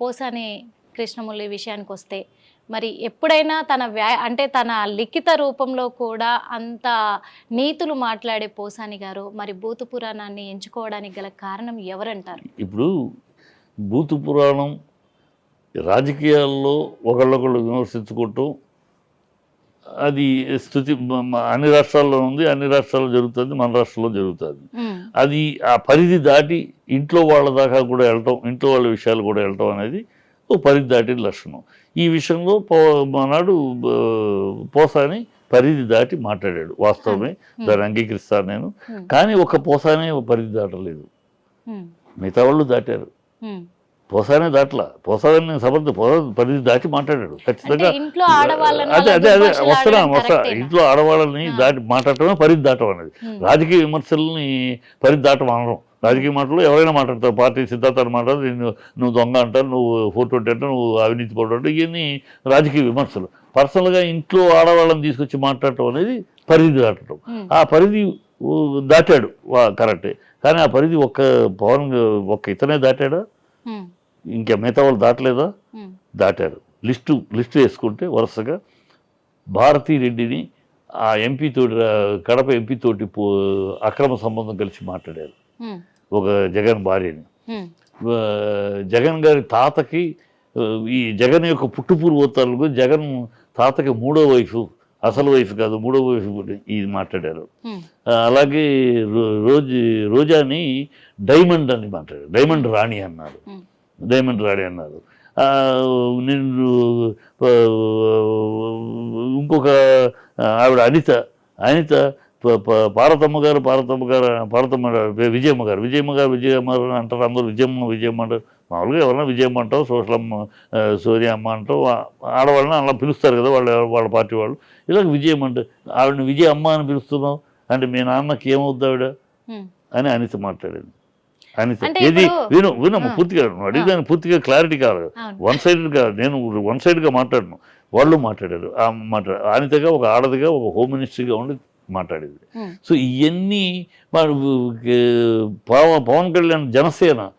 పోసాని కృష్ణమురళి విషయానికి వస్తే మరి ఎప్పుడైనా తన వ్యా అంటే తన లిఖిత రూపంలో కూడా అంత నీతులు మాట్లాడే పోసాని గారు మరి భూత పురాణాన్ని ఎంచుకోవడానికి గల కారణం ఎవరంటారు? ఇప్పుడు భూత పురాణం రాజకీయాల్లో ఒకళ్ళొకళ్ళు విమర్శించుకోవటం అది స్థుతి అన్ని రాష్ట్రాల్లో ఉంది అన్ని రాష్ట్రాల్లో జరుగుతుంది మన రాష్ట్రంలో జరుగుతుంది. అది ఆ పరిధి దాటి ఇంట్లో వాళ్ళ దాకా కూడా వెళ్ళటం ఇంట్లో వాళ్ళ విషయాలు కూడా వెళ్ళటం అనేది ఓ పరిధి దాటిన లక్షణం. ఈ విషయంలో పో మనాడు బ- పోసాని పరిధి దాటి మాట్లాడాడు. వాస్తవమే దాన్ని అంగీకరిస్తాను నేను. కానీ ఒక పోసానే పరిధి దాటలేదు. మిగతా వాళ్ళు దాటారు. పోసానే దాటలా. పోసాని నేను సమర్థ పోసా పరిధి దాటి మాట్లాడాడు. ఖచ్చితంగా అదే అదే అదే వస్తున్నా వస్తా? ఇంట్లో ఆడవాళ్ళని. దాటి మాట్లాడటమే పరిధి దాటం అనేది. రాజకీయ విమర్శల్ని పరిధి దాటం అనడం. రాజకీయ మాటలు ఎవరైనా మాట్లాడతారు. పార్టీ సిద్ధాంతాలు మాట్లాడు నిన్ను నువ్వు దొంగ అంటారు. నువ్వు ఫోటో అంటారు నువ్వు అవినీతి పడు అంటారు. ఇవన్నీ రాజకీయ విమర్శలు. పర్సనల్గా ఇంట్లో ఆడవాళ్ళని తీసుకొచ్చి మాట్లాడటం అనేది పరిధి దాటడం ఆ పరిధి దాటాడు. వా కరెక్టే. కానీ ఆ పరిధి ఒక్క పవన్ ఒక్క ఇతనే దాటాడా? ఇంకా మిగతా వాళ్ళు దాటలేదా? దాటారు. లిస్టు లిస్టు వేసుకుంటే వరుసగా భారతీ రెడ్డిని ఆ ఎంపీ తోటి రా- కడప ఎంపీ తోటి పో అక్రమ సంబంధం కలిసి మాట్లాడారు. ఒక జగన్ భార్యని. జగన్ గారి తాతకి ఈ జగన్ యొక్క పుట్టు పూర్వోత్తరాలకు జగన్ తాతకి మూడో వైఫ్ అసలు వైఫ్ కాదు మూడో వైఫ్ ఇది మాట్లాడారు. అలాగే రోజు రోజాని డైమండ్ అని మాట్లాడారు. డైమండ్ రాణి అన్నారు. డైమండ్ రాణి అన్నారు. ఆ, ఇంకొక ఆవిడ అనిత అనిత పార్వతమ్మ గారు పార్వతమ్మ గారు పార్వతమ్మ విజయమ్మ గారు విజయమ్మ గారు విజయమ్మ గారు అంటారు అందరూ విజయమ్మ విజయమ్మ అంటారు. మామూలుగా ఎవరైనా విజయమ్మ అంటావు సోషలమ్మ ఆ, సూర్య అమ్మ అంటావు ఆడవాళ్ళని అలా పిలుస్తారు కదా వాళ్ళ వాళ్ళ పార్టీ వాళ్ళు. ఇలాగ విజయమ్మ అంటే ఆవిడని విజయ అమ్మ అని పిలుస్తున్నావు అంటే మీ నాన్నకి ఏమవుద్ది ఆవిడ? ఉమ్. అని అనిత మాట్లాడింది. ఇది ఇప్పుడు- విను వినమ్మ. పూర్తిగా అడిగిదాన్ని పూర్తిగా క్లారిటీ కావాలి. వన్ సైడెడ్గా నేను వన్ సైడ్గా మాట్లాడను. వాళ్ళు మాట్లాడారు. ఆ మాట్లాడారు అనితగా ఒక ఆడదిగా ఒక హోమ్ మినిస్టర్గా ఉండి మాట్లాడేది. సో ఇవన్నీ పవన్ పవన్ కళ్యాణ్ జనసేన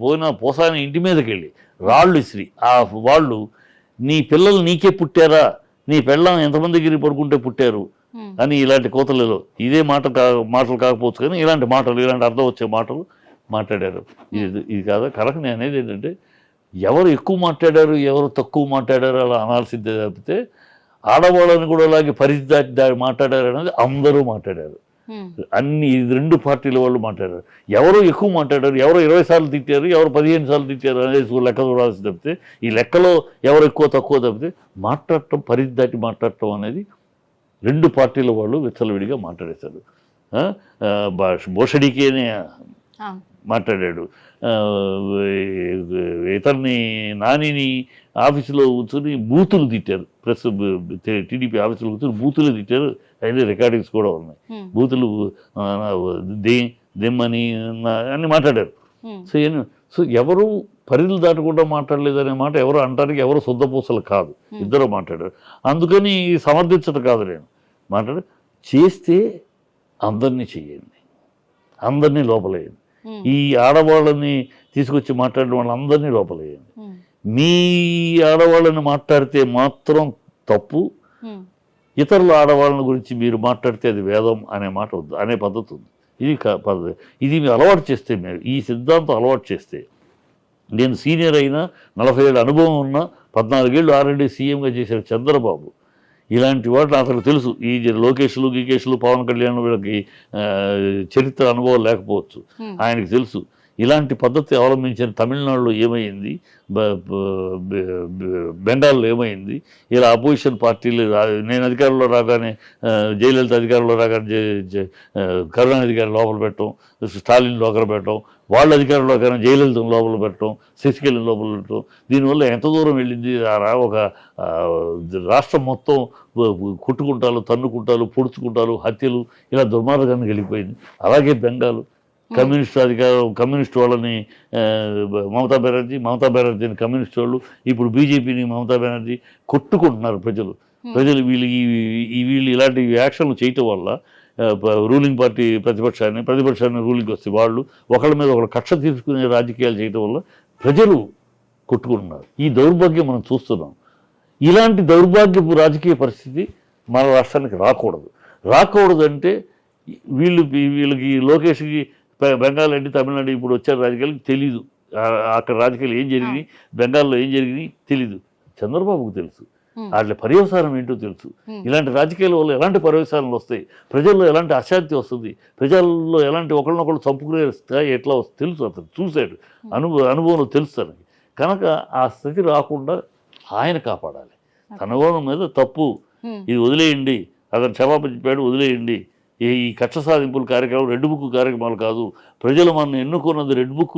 పోయిన పోసాని ఇంటి మీదకి వెళ్ళి రాళ్ళు ఇసిరి. ఆ వాళ్ళు నీ పిల్లలు నీకే పుట్టారా? నీ పెళ్ళం ఎంతమంది దగ్గర పడుకుంటే పుట్టారు? అని ఇలాంటి కోతలలో ఇదే మాట మాటలు కాకపోవచ్చు కానీ ఇలాంటి మాటలు ఇలాంటి అర్థం వచ్చే మాటలు మాట్లాడారు. ఇది ఇది కాదా. కరెక్ట్ నేను అనేది ఏంటంటే ఎవరు ఎక్కువ మాట్లాడారు ఎవరు తక్కువ మాట్లాడారు అలా అనాల్సిందే తప్పితే ఆడవాళ్ళని కూడా అలాగే పరిధి దాటి మాట్లాడారు అనేది అందరూ మాట్లాడారు. అన్ని ఈ రెండు పార్టీల వాళ్ళు మాట్లాడారు. ఎవరు ఎక్కువ మాట్లాడారు ఎవరు ఇరవై సార్లు తిట్టారు ఎవరు పదిహేను సార్లు తిట్టారు అనేది లెక్క చూడాల్సి తప్పితే ఈ లెక్కలో ఎవరు ఎక్కువ తక్కువ తప్పితే మాట్లాడటం పరిధి దాటి మాట్లాడటం అనేది రెండు పార్టీల వాళ్ళు విచ్చలవిడిగా మాట్లాడేశారు. బోషడికేనే మాట్లాడాడు. ఇతన్ని నానిని ఆఫీసులో కూర్చొని బూతులు తిట్టారు. ప్రెస్ టీడీపీ ఆఫీసులో కూర్చొని బూతులు తిట్టారు. అయితే రికార్డింగ్స్ కూడా ఉన్నాయి. బూతులు దే దెమ్మని నా- అన్ని మాట్లాడారు. సో సో ఎవరు పరిధులు దాటకుండా మాట్లాడలేదనే మాట ఎవరు అంటానికి ఎవరు శుద్ధపూసలు కాదు. ఇద్దరు మాట్లాడారు. అందుకని సమర్థించడం కాదు నేను. మాట్లాడు చేస్తే అందరినీ చెయ్యండి. అందరినీ లోపలేయండి. ఉమ్, ఈ ఆడవాళ్ళని తీసుకొచ్చి మాట్లాడిన వాళ్ళందరినీ లోపలేయండి. ఉమ్, మీ ఆడవాళ్ళని మాట్లాడితే మాత్రం తప్పు. ఇతరుల ఆడవాళ్ళని గురించి మీరు మాట్లాడితే అది వేదం అనే మాట వద్దు అనే పద్ధతి ఉంది. ఇది పద్ధతి. ఇది మీరు అలవాటు చేస్తే మీరు ఈ సిద్ధాంతం అలవాటు చేస్తే నేను సీనియర్ అయినా నలభై ఏళ్ళ అనుభవం ఉన్న పద్నాలుగేళ్ళు ఆల్రెడీ సీఎంగా చేశారు చంద్రబాబు. ఇలాంటి వాటిని అతనికి తెలుసు. ఈ లోకేష్లు గీకేష్లు పవన్ కళ్యాణ్ వీళ్ళకి చరిత్ర అనుభవం లేకపోవచ్చు. ఆయనకి తెలుసు. ఇలాంటి పద్ధతి అవలంబించిన తమిళనాడులో ఏమైంది? బెండాల్లో బెంగాల్లో ఏమైంది? ఇలా అపోజిషన్ పార్టీలు నేను అధికారంలో రాగానే జయలలిత అధికారంలో రాగానే జ- కరుణానిధి గారిని లోపల పెట్టడం స్టాలిన్ లోపల పెట్టడం వాళ్ళ అధికారంలో కానీ జయలలితను లోపల పెట్టడం శశికళ లోపల పెట్టడం. దీనివల్ల ఎంత దూరం వెళ్ళింది? ఒక రాష్ట్రం మొత్తం కుట్టుకుంటాలు తన్నుకుంటాలు పొడుచుకుంటాలు హత్యలు ఇలా దుర్మార్గానికి వెళ్ళిపోయింది. అలాగే బెంగాల్. కమ్యూనిస్ట్ అధికారం కమ్యూనిస్ట్ వాళ్ళని మమతా బెనర్జీ మమతా బెనర్జీని కమ్యూనిస్ట్ వాళ్ళు ఇప్పుడు బీజేపీని మమతా బెనర్జీ కొట్టుకుంటున్నారు ప్రజలు. ప్రజలు వీళ్ళు ఈ వీళ్ళు ఇలాంటి యాక్షన్లు చేయటం వల్ల రూలింగ్ పార్టీ ప్రతిపక్షాన్ని ప్రతిపక్షాన్ని రూలింగ్ వస్తే వాళ్ళు ఒకళ్ళ మీద ఒకళ్ళు కక్ష తీర్చుకునే రాజకీయాలు చేయడం వల్ల ప్రజలు కొట్టుకుంటున్నారు. ఈ దౌర్భాగ్యం మనం చూస్తున్నాం. ఇలాంటి దౌర్భాగ్యపు రాజకీయ పరిస్థితి మన రాష్ట్రానికి రాకూడదు. రాకూడదు అంటే వీళ్ళు వీళ్ళకి లోకేష్కి బెంగాల్ అంటే తమిళనాడు ఇప్పుడు వచ్చారు రాజకీయాలకు తెలీదు. అక్కడ రాజకీయాలు ఏం జరిగినాయి? బెంగాల్లో ఏం జరిగినాయి? తెలీదు. చంద్రబాబుకు తెలుసు. వాటి పర్యవసానం ఏంటో తెలుసు. ఇలాంటి రాజకీయాల వల్ల ఎలాంటి పర్యవసానాలు వస్తాయి? ప్రజల్లో ఎలాంటి అశాంతి వస్తుంది? ప్రజల్లో ఎలాంటి ఒకళ్ళనొకళ్ళు చంపుకునే స్థాయి ఎట్లా వస్తుంది తెలుసు అతను. చూశాడు. అనుభవ అనుభవంలో తెలుసు తనకి. కనుక ఆ స్థితి రాకుండా ఆయన కాపాడాలి. తన మీద తప్పు. ఇది వదిలేయండి. అతను క్షమాపణ చెప్పాడు వదిలేయండి. ఈ ఈ కక్ష సాధింపుల కార్యక్రమం రెడ్ బుక్ కార్యక్రమాలు కాదు. ప్రజలు మనం ఎన్నుకున్నది రెడ్ బుక్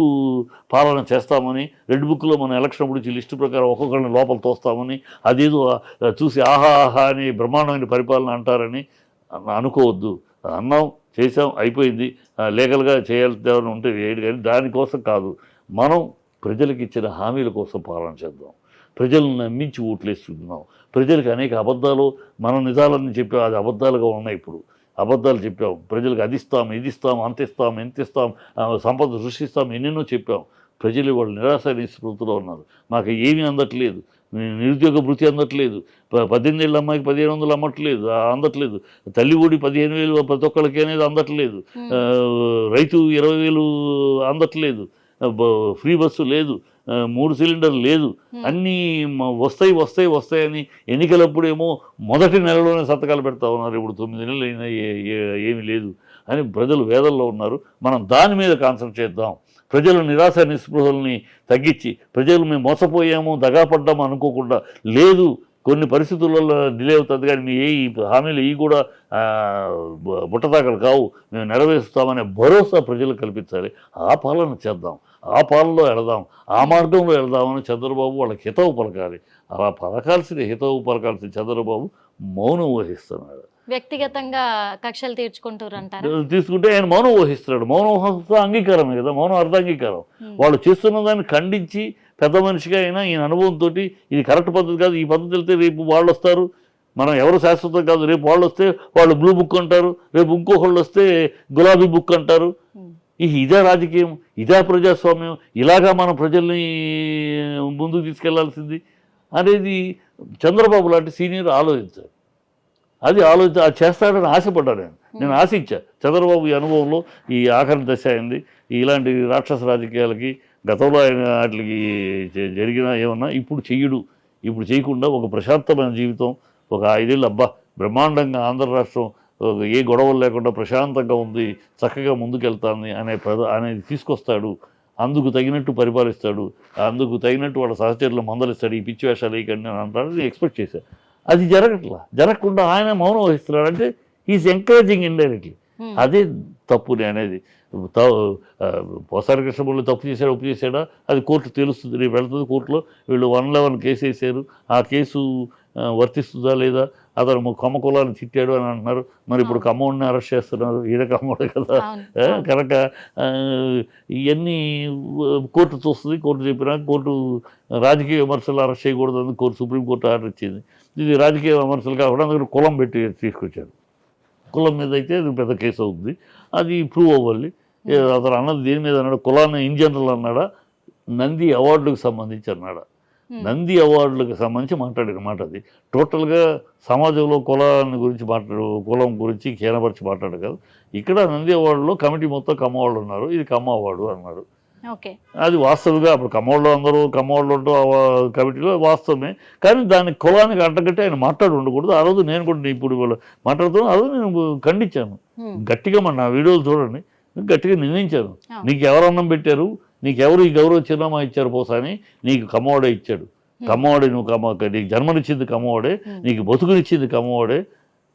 పాలన చేస్తామని రెడ్ బుక్లో మన ఎలక్షన్ గురించి లిస్టు ప్రకారం ఒక్కొక్కరిని లోపల తోస్తామని అదేదో చూసి ఆహా ఆహా అని బ్రహ్మాండమైన పరిపాలన అంటారని అనుకోవద్దు. అన్నాం చేసాం అయిపోయింది. లీగల్గా చేయాల్సిన ఉంటే వేయడు కానీ దానికోసం కాదు. మనం ప్రజలకు ఇచ్చిన హామీల కోసం పాలన చేద్దాం. ప్రజలను నమ్మించి ఓట్లేస్తున్నాం. ప్రజలకు అనేక అబద్ధాలు మన నిజాలని చెప్పి అది అబద్ధాలుగా ఉన్నాయి ఇప్పుడు. అబద్ధాలు చెప్పాం ప్రజలకు అది ఇస్తాం ఇది ఇస్తాం అంత ఇస్తాం ఎంత ఇస్తాం సంపద సృష్టిస్తాం ఎన్నెన్నో చెప్పాం ప్రజలు వాళ్ళు నిరాశ నిస్పృతిలో ఉన్నారు. మాకు ఏమీ అందట్లేదు. నిరుద్యోగ భృతి అందట్లేదు. పద్దెనిమిది ఏళ్ళ అమ్మాయికి పదిహేను వందలు అమ్మట్లేదు. అందట్లేదు. తల్లి ఊడి పదిహేను వేలు ప్రతి ఒక్కళ్ళకి అనేది అందట్లేదు. రైతు ఇరవై వేలు అందట్లేదు. ఫ్రీ బస్సు లేదు. మూడు సిలిండర్ లేదు. అన్నీ వస్తాయి వస్తాయి వస్తాయని ఎన్నికలప్పుడేమో మొదటి నెలలోనే సంతకాలు పెడతా ఉన్నారు. ఇప్పుడు తొమ్మిది నెలలు అయినా ఏమీ లేదు అని ప్రజలు వేదల్లో ఉన్నారు. మనం దాని మీద కాన్సన్ట్రేట్ చేద్దాం. ప్రజల నిరాశ నిస్పృహల్ని తగ్గించి ప్రజలు మేము మోసపోయాము దగాపడ్డాము అనుకోకుండా లేదు కొన్ని పరిస్థితులలో డిలే అవుతుంది కానీ మీ ఏ ఈ హామీలు ఇవి కూడా బుట్టదాకలు కావు. మేము నెరవేరుస్తామనే భరోసా ప్రజలకు కల్పించాలి. ఆ పాలన చేద్దాం. ఆ పాలనలో వెళదాం ఆ మార్గంలో వెళదామని చంద్రబాబు వాళ్ళకి హితవు పలకాలి. అలా పలకాల్సిన హితవు పలకాల్సిన చంద్రబాబు మౌనం వహిస్తున్నాడు. వ్యక్తిగతంగా కక్షలు తీర్చుకుంటారు అంటారా తీసుకుంటే ఆయన మౌనం వహిస్తున్నాడు. మౌనం వహిస్తే అంగీకారమే కదా మౌనం అర్ధాంగీకారం వాళ్ళు చేస్తున్న దాన్ని ఖండించి పెద్ద మనిషిగా అయినా ఈయన అనుభవంతో ఇది కరెక్ట్ పద్ధతి కాదు ఈ పద్ధతి వెళ్తే రేపు వాళ్ళు వస్తారు. మనం ఎవరు శాశ్వతం కాదు రేపు వాళ్ళు వస్తే వాళ్ళు బ్లూ బుక్ అంటారు రేపు ఇంకొకళ్ళు వస్తే గులాబీ బుక్ అంటారు. ఇదే రాజకీయం ఇదే ప్రజాస్వామ్యం ఇలాగా మన ప్రజల్ని ముందుకు తీసుకెళ్ళాల్సింది అనేది చంద్రబాబు లాంటి సీనియర్ ఆలోచించారు. అది ఆలోచించి అది చేస్తాడని ఆశపడ్డాను నేను. నేను ఆశించా. చంద్రబాబు ఈ అనుభవంలో ఈ ఆఖరి దశ అయింది. ఇలాంటి రాక్షస రాజకీయాలకి గతంలో ఆయన వాటికి జరిగిన ఏమన్నా ఇప్పుడు చెయ్యడు. ఇప్పుడు చేయకుండా ఒక ప్రశాంతమైన జీవితం ఒక ఐదేళ్ళు అబ్బా బ్రహ్మాండంగా ఆంధ్ర రాష్ట్రం ఏ గొడవలు లేకుండా ప్రశాంతంగా ఉంది చక్కగా ముందుకెళ్తాంది అనే ప్రద అనేది తీసుకొస్తాడు. అందుకు తగినట్టు పరిపాలిస్తాడు. అందుకు తగినట్టు వాళ్ళ సహచరులు మందలిస్తాడు. ఈ పిచ్చి వేషాలు వేయకండి అని అంటాడు. నేను ఎక్స్పెక్ట్ చేశాను అది జరగట్లా. జరగకుండా ఆయన మౌనం వహిస్తున్నాడు. అంటే ఈజ్ ఎంకరేజింగ్ ఇండైరెక్ట్లీ అదే తప్పు అనేది. పోసారి కృష్ణమూర్తి తప్పు చేశాడు ఒప్పు చేశాడా? అది కోర్టు తెలుస్తుంది. రేపు వెళ్తుంది కోర్టులో. వీళ్ళు వన్ లెవెన్ కేసు వేసారు ఆ కేసు వర్తిస్తుందా లేదా? అతను కమ్మ కులాన్ని తిట్టాడు అని అంటున్నారు. మరి ఇప్పుడు కమ్మోడిని అరెస్ట్ చేస్తున్నారు. ఈయన కమ్మోడే కదా. కనుక ఇవన్నీ కోర్టు చూస్తుంది. కోర్టు చెప్పినా కోర్టు రాజకీయ విమర్శలు అరెస్ట్ చేయకూడదని కోర్టు సుప్రీంకోర్టు ఆర్డర్ ఇచ్చింది. ఇది రాజకీయ విమర్శలు కాకుండా కులం పెట్టి తీసుకొచ్చారు. కులం మీద అయితే అది పెద్ద కేసు అవుతుంది అది ప్రూవ్ అవ్వాలి. అతను అన్నది దేని మీద అన్నాడు? కులాన్ని ఇన్ జనరల్ అన్నాడా? నంది అవార్డులకు సంబంధించి అన్నాడా? నంది అవార్డులకు సంబంధించి మాట్లాడిన మాట అది. టోటల్గా సమాజంలో కులాన్ని గురించి మాట్లాడు కులం గురించి కేనపరిచి మాట్లాడు కాదు. ఇక్కడ నంది అవార్డులో కమిటీ మొత్తం కమ్మవాళ్ళు ఉన్నారు. ఇది కమ్మ అవార్డు అన్నాడు ఓకే అది వాస్తవంగా అప్పుడు కమ్మవాళ్ళు అందరూ కమ్మవాళ్ళు ఉంటూ కమిటీలో వాస్తవమే. కానీ దాని కులానికి అంటగట్టి ఆయన మాట్లాడి ఉండకూడదు. ఆ రోజు నేను కూడా ఇప్పుడు మాట్లాడుతున్నాను ఆ రోజు నేను ఖండించాను. గట్టిగా మన నా వీడియోలు చూడండి. గట్టిగా నిర్ణయించాను ఆ. నీకు ఎవరు అన్నం పెట్టారు? నీకెవరు ఈ గౌరవ చిరునామా ఇచ్చారు పోసాని? నీకు కమ్మవాడే ఇచ్చాడు. కమ్మవాడే నువ్వు కమ్మ నీకు జన్మనిచ్చింది కమ్మవాడే. నీకు బతుకునిచ్చింది కమ్మవాడే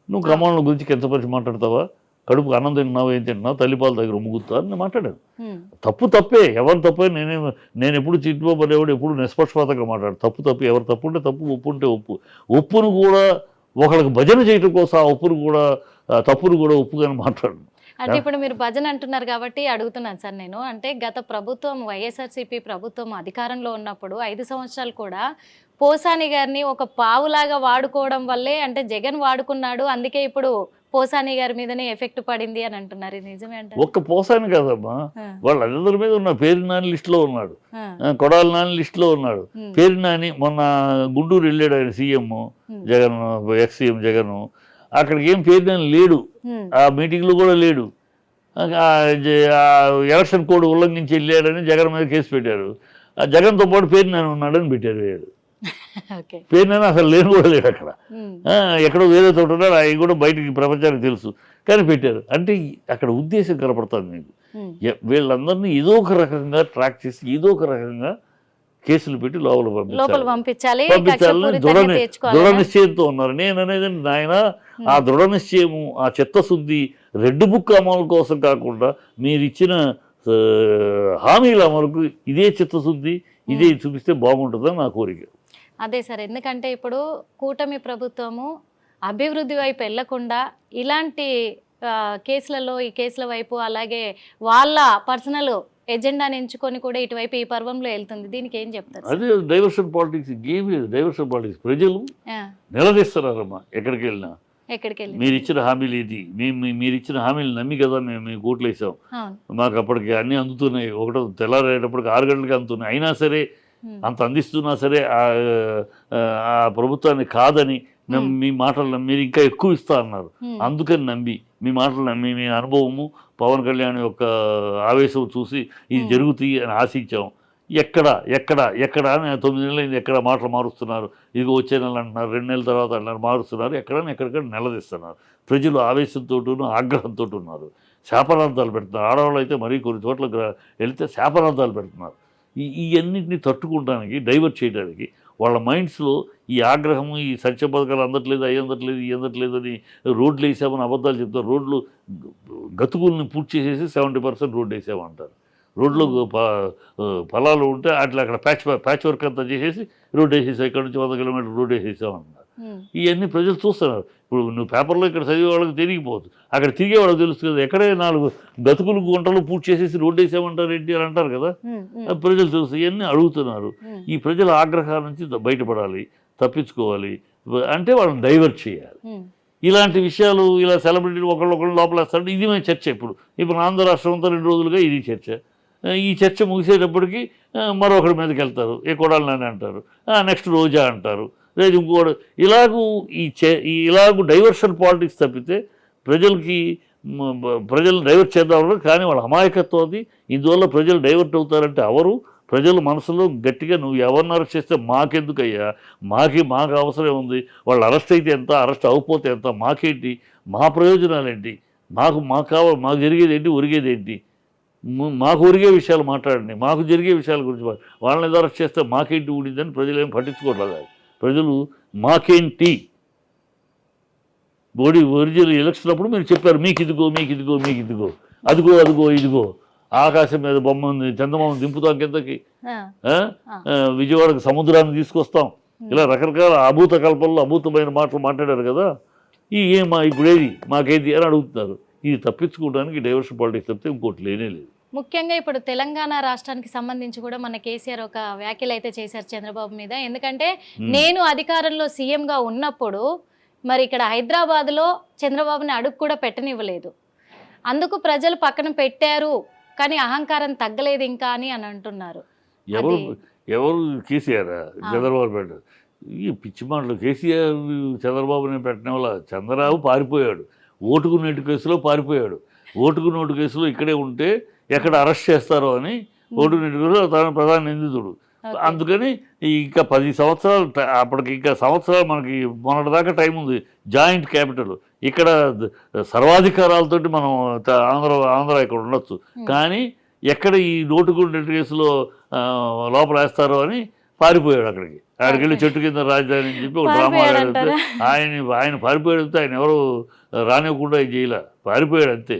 నువ్వు కమ్మవాళ్ళ గురించి కించపరిచి మాట్లాడతావా? కడుపు అన్నం తింటున్నావు ఏం తింటున్నావు తల్లిపాల దగ్గర ముగ్గుతా అని మాట్లాడాను తప్పు తప్పే ఎవరు తప్పే నేనే నేను ఎప్పుడు చిట్టుకోబడేవాడు ఎప్పుడు నిష్పక్షపాతంగా మాట్లాడు. తప్పు తప్పు ఎవరు తప్పు ఉంటే తప్పు ఒప్పు ఉంటే ఒప్పు. ఒప్పును కూడా ఒకళ్ళకి భజన చేయటం కోసం ఆ ఒప్పును కూడా తప్పును కూడా ఒప్పుగానే మాట్లాడు. అంటే ఇప్పుడు మీరు భజన అంటున్నారు కాబట్టి అడుగుతున్నాను సార్ నేను. అంటే గత ప్రభుత్వం వైఎస్ఆర్సీపీ ప్రభుత్వం అధికారంలో ఉన్నప్పుడు ఐదు సంవత్సరాలు కూడా పోసాని గారిని ఒక పావులాగా వాడుకోవడం వల్లే అంటే జగన్ వాడుకున్నాడు అందుకే ఇప్పుడు పోసాని గారి మీదనే ఎఫెక్ట్ పడింది అని అంటున్నారు. నిజమే అంటారు? ఒక్క పోసాని కాదమ్మా. వాళ్ళందరి మీద ఉన్న పేరు నాని లిస్టులో ఉన్నాడు. ఆ, కొడాలి నాని లిస్టులో ఉన్నాడు. పేరు నాని మొన్న గుంటూరు వెళ్ళాడు ఆయన CM Jagan ex CM Jagan. అక్కడికి ఏం పేరు నాని లేడు. ఆ మీటింగ్లో కూడా లేడు. ఎలక్షన్ కోడ్ ఉల్లంఘించి వెళ్ళాడని జగన్ మీద కేసు పెట్టారు. ఆ జగన్తో పాటు పేరు నాని ఉన్నాడని పెట్టారు వేరు ఓకే పేరు నాని అసలు లేని కూడా లేడు అక్కడ ఎక్కడో వేరే చోట ఉన్నాడు అవి కూడా బయటికి ప్రపంచానికి తెలుసు. కానీ పెట్టారు అంటే అక్కడ ఉద్దేశం కనపడుతుంది మీకు వీళ్ళందరినీ ఏదో ఒక రకంగా ట్రాక్ చేసి ఏదో ఒక రకంగా కేసులు పెట్టి లోపల పంపించాలి. పంపించాలి దృఢ దృఢ నిశ్చయంతో ఉన్నారు? నేను అనేది నాయన ఆ దృఢ నిశ్చయము ఆ చిత్తశుద్ధి రెడ్ బుక్ అమలు కోసం కాకుండా మీరు ఇచ్చిన హామీల అమలుకు ఇదే చిత్తశుద్ధి ఇదే చూపిస్తే బాగుంటుందని నా కోరిక. అదే సార్ ఎందుకంటే ఇప్పుడు కూటమి ప్రభుత్వము అభివృద్ధి వైపు వెళ్ళకుండా ఇలాంటి కేసులలో ఈ కేసుల వైపు అలాగే వాళ్ళ పర్సనల్ ఎజెండాని ఎంచుకొని కూడా ఇటువైపు ఈ పర్వంలో వెళ్తుంది. దీనికి ఏం చెప్తారు? అదే diversion politics game diversion politics. ప్రజలు ఆ, నిలదీస్తున్నారమ్మా ఎక్కడికి వెళ్ళినా. ఎక్కడికి వెళ్ళి మీరు ఇచ్చిన హామీలు ఇది. మేము మీరు ఇచ్చిన హామీలు నమ్మి కదా మేము మీకు ఓట్లు వేసాం. మాకు అప్పటికి అన్నీ అందుతున్నాయి. ఒకటో తెల్లారేటప్పటికి ఆరు గంటలకి అందుతున్నాయి. అయినా సరే అంత అందిస్తున్నా సరే ఆ ఆ ప్రభుత్వాన్ని కాదని. మీ మాటలు మీరు ఇంకా ఎక్కువ ఇస్తా అన్నారు. అందుకని నమ్మి మీ మాటలు నమ్మి మీ అనుభవము పవన్ కళ్యాణ్ యొక్క ఆవేశం చూసి ఇది. జరుగుతాయి అని ఆశించాం. ఎక్కడ ఎక్కడ ఎక్కడ అని తొమ్మిది నెలలు ఎక్కడ మాటలు మారుస్తున్నారు? ఇదిగో వచ్చే నెల అంటున్నారు రెండు నెలల తర్వాత అంటున్నారు మారుస్తున్నారు ఎక్కడైనా ఎక్కడిక్కడ నిలదీస్తున్నారు ప్రజలు ఆవేశంతోటూ ఆగ్రహంతో ఉన్నారు శాపనార్థాలు పెడుతున్నారు. ఆడవాళ్ళు అయితే మరీ కొన్ని చోట్ల వెళ్తే శాపనార్థాలు పెడుతున్నారు. ఇవన్నింటినీ తట్టుకోవడానికి డైవర్ట్ చేయడానికి వాళ్ళ మైండ్స్లో ఈ ఆగ్రహము ఈ సంక్షేమ పథకాలు అందట్లేదు అవి అందట్లేదు ఈ అందట్లేదు అని రోడ్లు వేసామని అబద్ధాలు చెప్తారు. రోడ్లు గతుకుల్ని పూర్తి చేసేసి సెవెంటీ పర్సెంట్ రోడ్డు వేసామంటారు. రోడ్లు పొలాలు ఉంటే అట్లా అక్కడ ప్యాచ్ ప్యాచ్ వర్క్ అంతా చేసేసి రోడ్డు వేసేసాం ఇక్కడ నుంచి వంద కిలోమీటర్ రోడ్డు వేసేసామన్నారు ఉమ్, ఇవన్నీ ప్రజలు చూస్తున్నారు. ఇప్పుడు నువ్వు పేపర్లో ఇక్కడ చదివే వాళ్ళకి తెలియకపోవచ్చు అక్కడ తిరిగే వాళ్ళకి తెలుస్తుంది కదా ఎక్కడే నాలుగు గతుకులు గుంటలు పూర్తి చేసేసి రోడ్డు వేసామంటారు ఏంటి అని అంటారు కదా? ప్రజలు తెలుసు ఇవన్నీ అడుగుతున్నారు. ఈ ప్రజల ఆగ్రహాల నుంచి బయటపడాలి తప్పించుకోవాలి అంటే వాళ్ళని డైవర్ట్ చేయాలి. ఇలాంటి విషయాలు ఇలా సెలబ్రిటీలు ఒకళ్ళు ఒకళ్ళు లోపలేస్తారంటే ఇది మేము చర్చ ఇప్పుడు. ఇప్పుడు ఆంధ్ర రాష్ట్రం అంతా రెండు రోజులుగా ఇది చర్చ. ఈ చర్చ ముగిసేటప్పటికి మరొకరి మీదకి వెళ్తారు ఏ కొడాలని అంటారు నెక్స్ట్ రోజా అంటారు. లేదు ఇంకోటి ఇలాగూ ఈ చే ఈ ఇలాగూ డైవర్షన్ పాలిటిక్స్ తప్పితే ప్రజలకి ప్రజలు డైవర్ట్ చేద్దాం కానీ వాళ్ళ అమాయకత్వం అది. ఇందువల్ల ప్రజలు డైవర్ట్ అవుతారంటే ఎవరు? ప్రజల మనసులో గట్టిగా నువ్వు ఎవరిని అరెస్ట్ చేస్తే మాకెందుకయ్యా? మాకి మాకు అవసరం ఉంది. వాళ్ళు అరెస్ట్ అయితే ఎంత? అరెస్ట్ అవ్వకపోతే ఎంత? మాకేంటి? మా ప్రయోజనాలు ఏంటి మాకు మాకు కావాలి మాకు జరిగేది ఏంటి? ఒరిగేది ఏంటి? మాకు ఒరిగే విషయాలు మాట్లాడండి. మాకు జరిగే విషయాల గురించి వాళ్ళని ఏదో అరెస్ట్ చేస్తే మాకేంటి ఊడిందని ప్రజలు ఏం పట్టించుకోవట్లేదు. ప్రజలు మాకేంటి? బోడీ ఒరిజినల్ ఎలక్షన్ అప్పుడు మీరు చెప్పారు మీకు ఇదిగో మీకు ఇదిగో మీకు ఇదిగో అదిగో అదిగో ఇదిగో ఆకాశం మీద బొమ్మ ఉంది చందమామ దింపుతాం కిందకి. విజయవాడకు సముద్రాన్ని తీసుకొస్తాం. ఇలా రకరకాల అభూత కల్పనలో అభూతమైన మాటలు మాట్లాడారు కదా. ఈ ఏమా ఇప్పుడేది మాకేది? అని అడుగుతున్నారు. ఇది తప్పించుకోవడానికి డైవర్షన్ పాలిటిక్స్ తప్పితే ఇంకోటి లేనే లేదు. ముఖ్యంగా ఇప్పుడు తెలంగాణ రాష్ట్రానికి సంబంధించి కూడా మన కేసీఆర్ ఒక వ్యాఖ్యలు అయితే చేశారు చంద్రబాబు మీద. ఎందుకంటే. నేను అధికారంలో సీఎంగా ఉన్నప్పుడు మరి ఇక్కడ హైదరాబాద్లో చంద్రబాబుని అడుగు కూడా పెట్టనివ్వలేదు. అందుకు ప్రజలు పక్కన పెట్టారు కానీ అహంకారం తగ్గలేదు ఇంకా అని అని అంటున్నారు. ఎవరు ఎవరు కేసీఆర్. చంద్రబాబు పెట్టారు ఈ పిచ్చి మాటలు కేసీఆర్ చంద్రబాబుని పెట్టడం వల్ల చంద్రబాబు పారిపోయాడు. ఓటుకు నోటు కేసులో పారిపోయాడు. ఓటుకు నోటు కేసులో ఇక్కడే ఉంటే ఎక్కడ అరెస్ట్ చేస్తారో అని నోటు కేసులో తాను ప్రధాన నిందితుడు. అందుకని ఇంకా పది సంవత్సరాలు అప్పటికి ఇంకా సంవత్సరాలు మనకి మొన్నటిదాకా టైం ఉంది. Joint capital. ఇక్కడ సర్వాధికారాలతోటి మనం ఆంధ్ర ఆంధ్ర ఇక్కడ ఉండొచ్చు. కానీ ఎక్కడ ఈ నోటుకుంటే కేసులో లోపల వేస్తారో అని పారిపోయాడు అక్కడికి. అక్కడికి వెళ్ళి. చెట్టు కింద రాజధాని అని చెప్పి ఒక డ్రామా? ఆయన ఆయన పారిపోయాడు ఆయన ఎవరు రానివ్వకుండా చేయలే పారిపోయాడు అంతే.